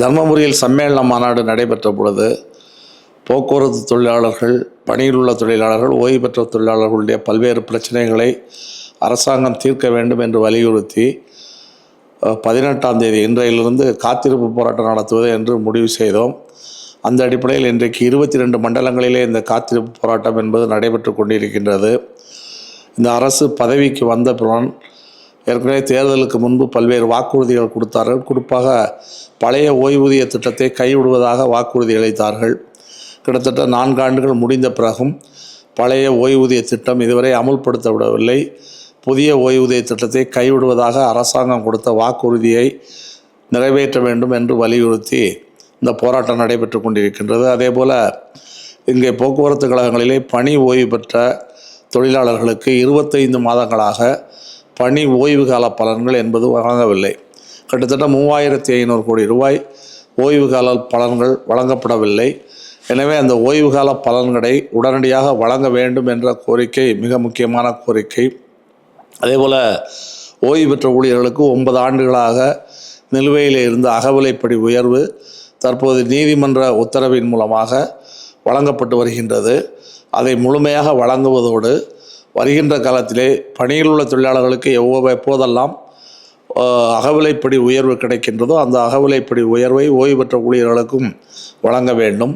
தர்மபுரியில் சம்மேளன மாநாடு நடைபெற்ற பொழுது போக்குவரத்து தொழிலாளர்கள் பணியில் உள்ள தொழிலாளர்கள் ஓய்வு பெற்ற தொழிலாளர்களுடைய பல்வேறு பிரச்சனைகளை அரசாங்கம் தீர்க்க வேண்டும் என்று வலியுறுத்தி பதினெட்டாம் தேதி இன்றையிலிருந்து காத்திருப்பு போராட்டம் நடத்துவது என்று முடிவு செய்தோம். அந்த அடிப்படையில் இன்றைக்கு இருபத்தி ரெண்டு மண்டலங்களிலே இந்த காத்திருப்பு போராட்டம் என்பது நடைபெற்று கொண்டிருக்கின்றது. இந்த அரசு பதவிக்கு வந்த பிறன் ஏற்கனவே தேர்தலுக்கு முன்பு பல்வேறு வாக்குறுதிகள் கொடுத்தார்கள். குறிப்பாக பழைய ஓய்வூதிய திட்டத்தை கைவிடுவதாக வாக்குறுதி அளித்தார்கள். கிட்டத்தட்ட நான்கு ஆண்டுகள் முடிந்த பிறகும் பழைய ஓய்வூதிய திட்டம் இதுவரை அமுல்படுத்தப்படவில்லை. புதிய ஓய்வூதிய திட்டத்தை கைவிடுவதாக அரசாங்கம் கொடுத்த வாக்குறுதியை நிறைவேற்ற வேண்டும் என்று வலியுறுத்தி இந்த போராட்டம் நடைபெற்று கொண்டிருக்கின்றது. அதேபோல் இங்கே போக்குவரத்து கழகங்களிலே பணி ஓய்வு பெற்ற தொழிலாளர்களுக்கு இருபத்தைந்து மாதங்களாக பணி ஓய்வு கால பலன்கள் என்பது வழங்கவில்லை. கிட்டத்தட்ட மூவாயிரத்தி ஐநூறு கோடி ரூபாய் ஓய்வு கால பலன்கள் வழங்கப்படவில்லை. எனவே அந்த ஓய்வு கால பலன்களை உடனடியாக வழங்க வேண்டும் என்ற கோரிக்கை மிக முக்கியமான கோரிக்கை. அதேபோல் ஓய்வு பெற்ற ஊழியர்களுக்கு ஒன்பது ஆண்டுகளாக நிலுவையில் இருந்த அகவிலைப்படி உயர்வு தற்போது நீதிமன்ற உத்தரவின் மூலமாக வழங்கப்பட்டு வருகின்றது. அதை முழுமையாக வழங்குவதோடு வருகின்ற காலத்திலே பணியில் உள்ள தொழிலாளர்களுக்கு எவ்வளோ எப்போதெல்லாம் அகவிலைப்படி உயர்வு கிடைக்கின்றதோ அந்த அகவிலைப்படி உயர்வை ஓய்வு பெற்ற ஊழியர்களுக்கும் வழங்க வேண்டும்.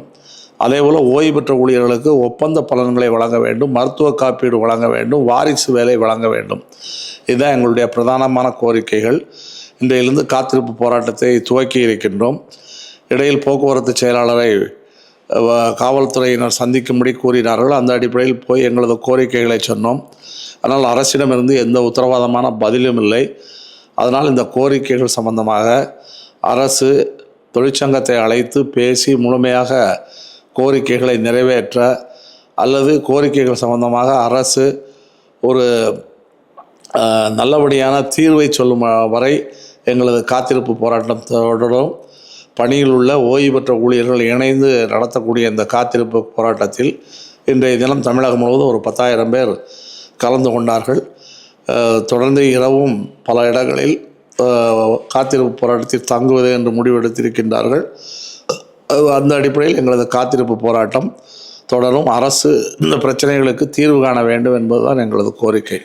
அதேபோல் ஓய்வு பெற்ற ஊழியர்களுக்கு ஒப்பந்த பலன்களை வழங்க வேண்டும் மருத்துவ காப்பீடு வழங்க வேண்டும் வாரிசு வேலை வழங்க வேண்டும். இதுதான் எங்களுடைய பிரதானமான கோரிக்கைகள். இன்றையிலிருந்து காத்திருப்பு போராட்டத்தை துவக்கி இருக்கின்றோம். இடையில் போக்குவரத்து செயலாளரை காவல்துறையினர் சந்திக்கும்படி கூறினார்கள். அந்த அடிப்படையில் போய் எங்களது கோரிக்கைகளை சொன்னோம். ஆனால் அரசிடமிருந்து எந்த உத்தரவாதமான பதிலும் இல்லை. அதனால் இந்த கோரிக்கைகள் சம்பந்தமாக அரசு தொழிற்சங்கத்தை அழைத்து பேசி முழுமையாக கோரிக்கைகளை நிறைவேற்ற அல்லது கோரிக்கைகள் சம்பந்தமாக அரசு ஒரு நல்லபடியான தீர்வை சொல்லும் வரை எங்களது காத்திருப்பு போராட்டம் தொடரும் பணியில் உள்ள ஓய்வு பெற்ற ஊழியர்கள் இணைந்து நடத்தக்கூடிய இந்த காத்திருப்பு போராட்டத்தில் இன்றைய தினம் தமிழகம் முழுவதும் ஒரு பத்தாயிரம் பேர் கலந்து கொண்டார்கள். தொடர்ந்து இரவும் பல இடங்களில் காத்திருப்பு போராட்டத்தில் தங்குவது என்று முடிவெடுத்திருக்கின்றார்கள். அந்த அடிப்படையில் எங்களது காத்திருப்பு போராட்டம் தொடரும். அரசு இந்த பிரச்சனைகளுக்கு தீர்வு காண வேண்டும் என்பதுதான் எங்களது கோரிக்கை.